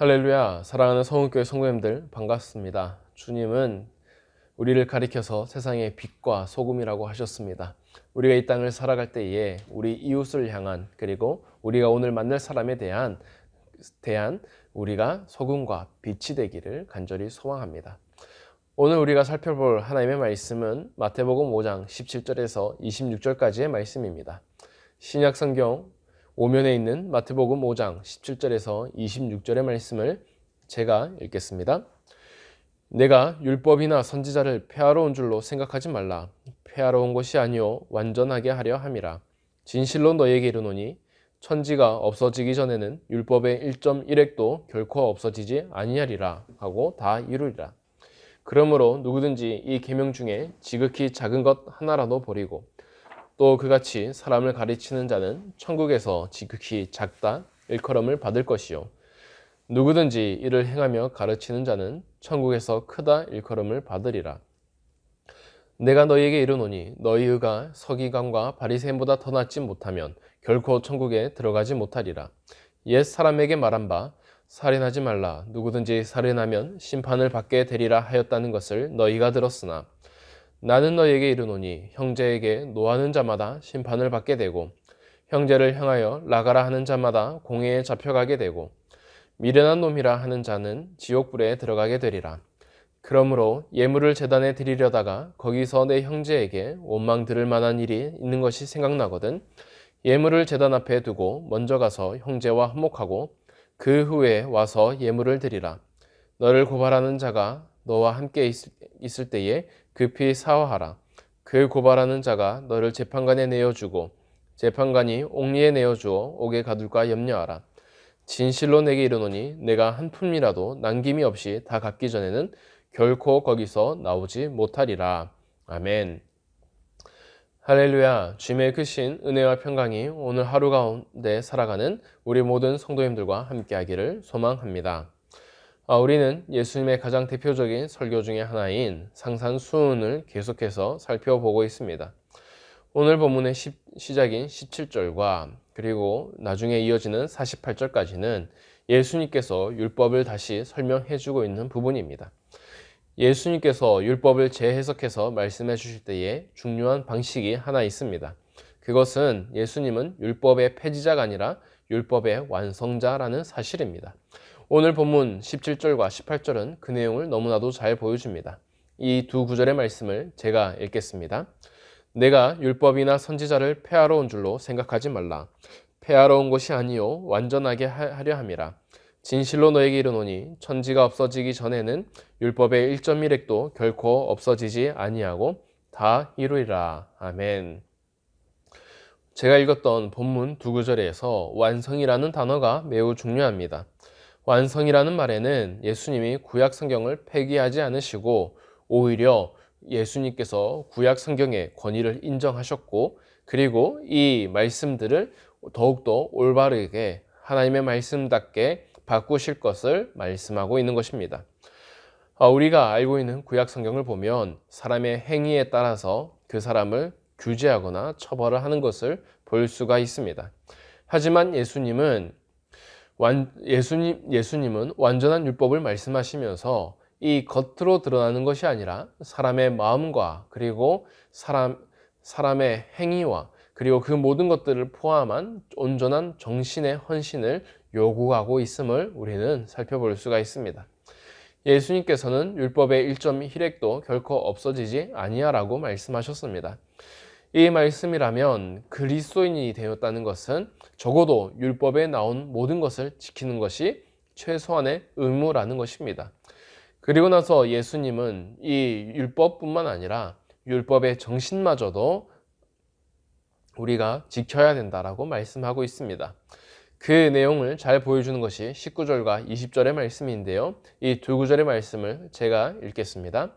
할렐루야 사랑하는 성은교회 성도님들 반갑습니다. 주님은 우리를 가리켜서 세상의 빛과 소금이라고 하셨습니다. 우리가 이 땅을 살아갈 때에 우리 이웃을 향한 그리고 우리가 오늘 만날 사람에 대한 대한 우리가 소금과 빛이 되기를 간절히 소망합니다. 오늘 우리가 살펴볼 하나님의 말씀은 마태복음 5장 17절에서 26절까지의 말씀입니다. 신약 성경 오면에 있는 마태복음 5장 17절에서 26절의 말씀을 제가 읽겠습니다. 내가 율법이나 선지자를 폐하러 온 줄로 생각하지 말라. 폐하러 온 것이 아니요 완전하게 하려 함이라. 진실로 너에게 이르노니 천지가 없어지기 전에는 율법의 1.1획도 결코 없어지지 아니하리라 하고 다 이루리라. 그러므로 누구든지 이 계명 중에 지극히 작은 것 하나라도 버리고 또 그같이 사람을 가르치는 자는 천국에서 지극히 작다 일컬음을 받을 것이요 누구든지 이를 행하며 가르치는 자는 천국에서 크다 일컬음을 받으리라. 내가 너희에게 이르노니 너희가 서기관과 바리새인보다 더 낫지 못하면 결코 천국에 들어가지 못하리라. 옛 사람에게 말한 바 살인하지 말라 누구든지 살인하면 심판을 받게 되리라 하였다는 것을 너희가 들었으나 나는 너희에게 이르노니 형제에게 노하는 자마다 심판을 받게 되고 형제를 향하여 나가라 하는 자마다 공회에 잡혀가게 되고 미련한 놈이라 하는 자는 지옥불에 들어가게 되리라. 그러므로 예물을 재단에 드리려다가 거기서 내 형제에게 원망 들을 만한 일이 있는 것이 생각나거든 예물을 재단 앞에 두고 먼저 가서 형제와 화목하고 그 후에 와서 예물을 드리라. 너를 고발하는 자가 너와 함께 있을 때에 급히 사화하라. 그 고발하는 자가 너를 재판관에 내어주고 재판관이 옥리에 내어주어 옥에 가둘까 염려하라. 진실로 내게 이르노니 내가 한 푼이라도 남김이 없이 다 갚기 전에는 결코 거기서 나오지 못하리라. 아멘. 할렐루야. 주님의 크신 은혜와 평강이 오늘 하루 가운데 살아가는 우리 모든 성도님들과 함께하기를 소망합니다. 아, 우리는 예수님의 가장 대표적인 설교 중의 하나인 상산수훈을 계속해서 살펴보고 있습니다. 오늘 본문의 시작인 17절과 그리고 나중에 이어지는 48절까지는 예수님께서 율법을 다시 설명해 주고 있는 부분입니다. 예수님께서 율법을 재해석해서 말씀해 주실 때에 중요한 방식이 하나 있습니다. 그것은 예수님은 율법의 폐지자가 아니라 율법의 완성자라는 사실입니다. 오늘 본문 17절과 18절은 그 내용을 너무나도 잘 보여줍니다. 이 두 구절의 말씀을 제가 읽겠습니다. 내가 율법이나 선지자를 폐하러 온 줄로 생각하지 말라. 폐하러 온 것이 아니요 완전하게 하려 함이라. 진실로 너에게 이르노니 천지가 없어지기 전에는 율법의 1.1획도 결코 없어지지 아니하고 다 이루리라. 아멘. 제가 읽었던 본문 두 구절에서 완성이라는 단어가 매우 중요합니다. 완성이라는 말에는 예수님이 구약 성경을 폐기하지 않으시고 오히려 예수님께서 구약 성경의 권위를 인정하셨고 그리고 이 말씀들을 더욱더 올바르게 하나님의 말씀답게 바꾸실 것을 말씀하고 있는 것입니다. 아, 우리가 알고 있는 구약 성경을 보면 사람의 행위에 따라서 그 사람을 규제하거나 처벌을 하는 것을 볼 수가 있습니다. 하지만 예수님은 완, 예수님, 예수님은 완전한 율법을 말씀하시면서 이 겉으로 드러나는 것이 아니라 사람의 마음과 그리고 사람, 사람의 행위와 그리고 그 모든 것들을 포함한 온전한 정신의 헌신을 요구하고 있음을 우리는 살펴볼 수가 있습니다. 예수님께서는 율법의 1.1획도 결코 없어지지 아니하라고 말씀하셨습니다. 이 말씀이라면 그리스도인이 되었다는 것은 적어도 율법에 나온 모든 것을 지키는 것이 최소한의 의무라는 것입니다. 그리고 나서 예수님은 이 율법뿐만 아니라 율법의 정신마저도 우리가 지켜야 된다라고 말씀하고 있습니다. 그 내용을 잘 보여주는 것이 19절과 20절의 말씀인데요. 이 두 구절의 말씀을 제가 읽겠습니다.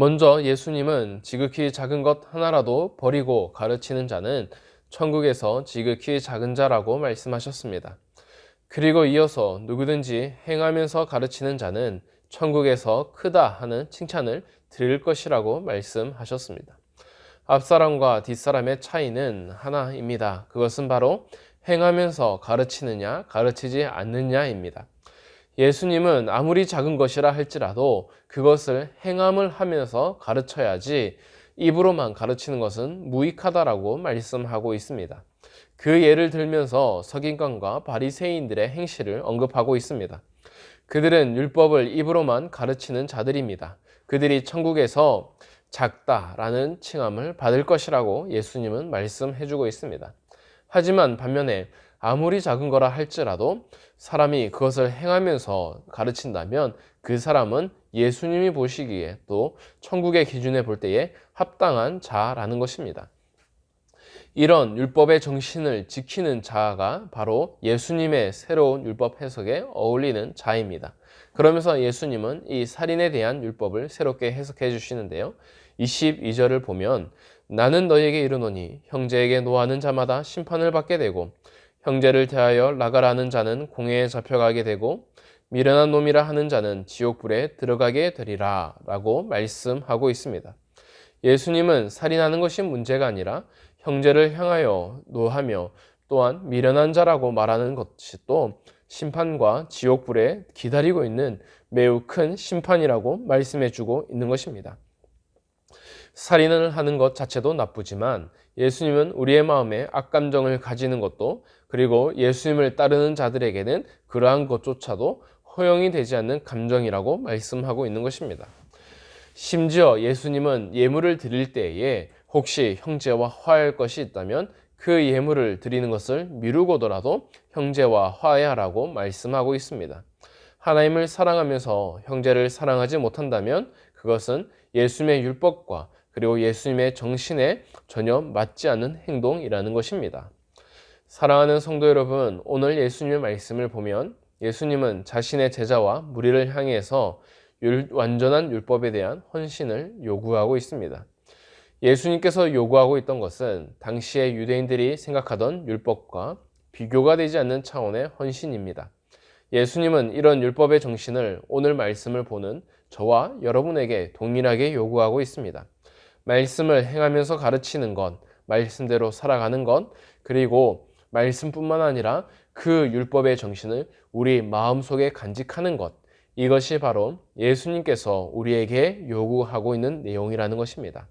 먼저 예수님은 지극히 작은 것 하나라도 버리고 가르치는 자는 천국에서 지극히 작은 자라고 말씀하셨습니다. 그리고 이어서 누구든지 행하면서 가르치는 자는 천국에서 크다 하는 칭찬을 드릴 것이라고 말씀하셨습니다. 앞사람과 뒷사람의 차이는 하나입니다. 그것은 바로 행하면서 가르치느냐, 가르치지 않느냐입니다. 예수님은 아무리 작은 것이라 할지라도 그것을 행함을 하면서 가르쳐야지 입으로만 가르치는 것은 무익하다라고 말씀하고 있습니다. 그 예를 들면서 서긴관과 바리새인들의 행실을 언급하고 있습니다. 그들은 율법을 입으로만 가르치는 자들입니다. 그들이 천국에서 작다라는 칭함을 받을 것이라고 예수님은 말씀해 주고 있습니다. 하지만 반면에 아무리 작은 거라 할지라도 사람이 그것을 행하면서 가르친다면 그 사람은 예수님이 보시기에 또 천국의 기준에 볼 때에 합당한 자라는 것입니다. 이런 율법의 정신을 지키는 자가 바로 예수님의 새로운 율법 해석에 어울리는 자입니다. 그러면서 예수님은 이 살인에 대한 율법을 새롭게 해석해 주시는데요. 22절을 보면 나는 너에게 이르노니 형제에게 노하는 자마다 심판을 받게 되고 형제를 대하여 나가라는 자는 공회에 잡혀가게 되고 미련한 놈이라 하는 자는 지옥불에 들어가게 되리라 라고 말씀하고 있습니다. 예수님은 살인하는 것이 문제가 아니라 형제를 향하여 노하며 또한 미련한 자라고 말하는 것이 또 심판과 지옥불에 기다리고 있는 매우 큰 심판이라고 말씀해 주고 있는 것입니다. 살인을 하는 것 자체도 나쁘지만 예수님은 우리의 마음에 악감정을 가지는 것도 그리고 예수님을 따르는 자들에게는 그러한 것조차도 허용이 되지 않는 감정이라고 말씀하고 있는 것입니다. 심지어 예수님은 예물을 드릴 때에 혹시 형제와 화할 것이 있다면 그 예물을 드리는 것을 미루고더라도 형제와 화해하라고 말씀하고 있습니다. 하나님을 사랑하면서 형제를 사랑하지 못한다면 그것은 예수님의 율법과 그리고 예수님의 정신에 전혀 맞지 않는 행동이라는 것입니다. 사랑하는 성도 여러분, 오늘 예수님의 말씀을 보면 예수님은 자신의 제자와 무리를 향해서 완전한 율법에 대한 헌신을 요구하고 있습니다. 예수님께서 요구하고 있던 것은 당시의 유대인들이 생각하던 율법과 비교가 되지 않는 차원의 헌신입니다. 예수님은 이런 율법의 정신을 오늘 말씀을 보는 저와 여러분에게 동일하게 요구하고 있습니다. 말씀을 행하면서 가르치는 것, 말씀대로 살아가는 것, 그리고 말씀뿐만 아니라 그 율법의 정신을 우리 마음속에 간직하는 것, 이것이 바로 예수님께서 우리에게 요구하고 있는 내용이라는 것입니다.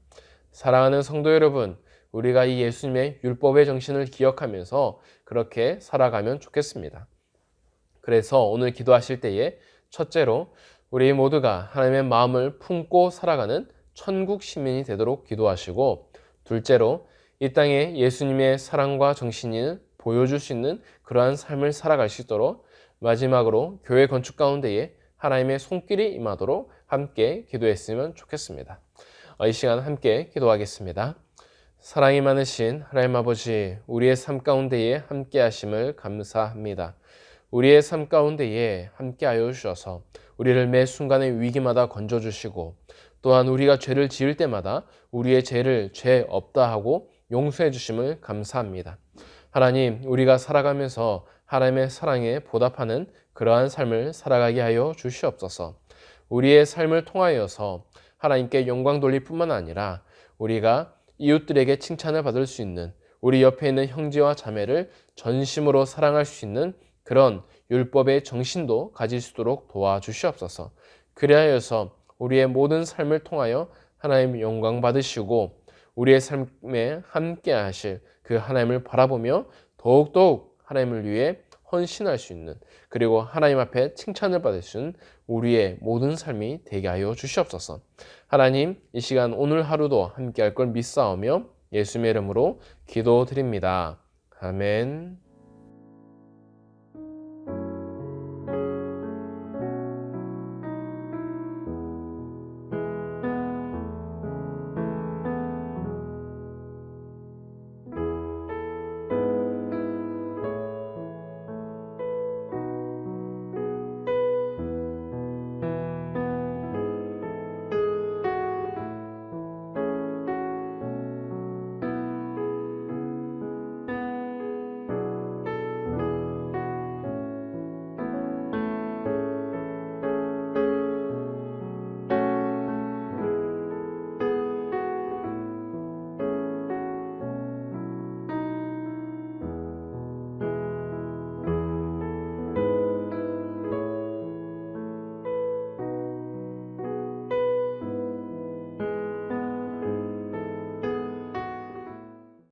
사랑하는 성도 여러분, 우리가 이 예수님의 율법의 정신을 기억하면서 그렇게 살아가면 좋겠습니다. 그래서 오늘 기도하실 때에 첫째로 우리 모두가 하나님의 마음을 품고 살아가는 천국 시민이 되도록 기도하시고 둘째로 이 땅에 예수님의 사랑과 정신을 보여줄 수 있는 그러한 삶을 살아갈 수 있도록 마지막으로 교회 건축 가운데에 하나님의 손길이 임하도록 함께 기도했으면 좋겠습니다. 어, 이 시간 함께 기도하겠습니다. 사랑이 많으신 하나님 아버지, 우리의 삶 가운데에 함께 하심을 감사합니다. 우리의 삶 가운데에 함께 하여 주셔서 우리를 매 순간의 위기마다 건져 주시고 또한 우리가 죄를 지을 때마다 우리의 죄를 죄 없다 하고 용서해 주심을 감사합니다. 하나님, 우리가 살아가면서 하나님의 사랑에 보답하는 그러한 삶을 살아가게 하여 주시옵소서. 우리의 삶을 통하여서 하나님께 영광 돌릴 뿐만 아니라 우리가 이웃들에게 칭찬을 받을 수 있는 우리 옆에 있는 형제와 자매를 전심으로 사랑할 수 있는 그런 율법의 정신도 가질 수 있도록 도와주시옵소서. 그리하여서 우리의 모든 삶을 통하여 하나님 영광 받으시고 우리의 삶에 함께 하실 그 하나님을 바라보며 더욱더욱 하나님을 위해 헌신할 수 있는 그리고 하나님 앞에 칭찬을 받을 수 있는 우리의 모든 삶이 되게 하여 주시옵소서. 하나님 이 시간 오늘 하루도 함께 할 걸 믿사오며 예수님의 이름으로 기도드립니다. 아멘.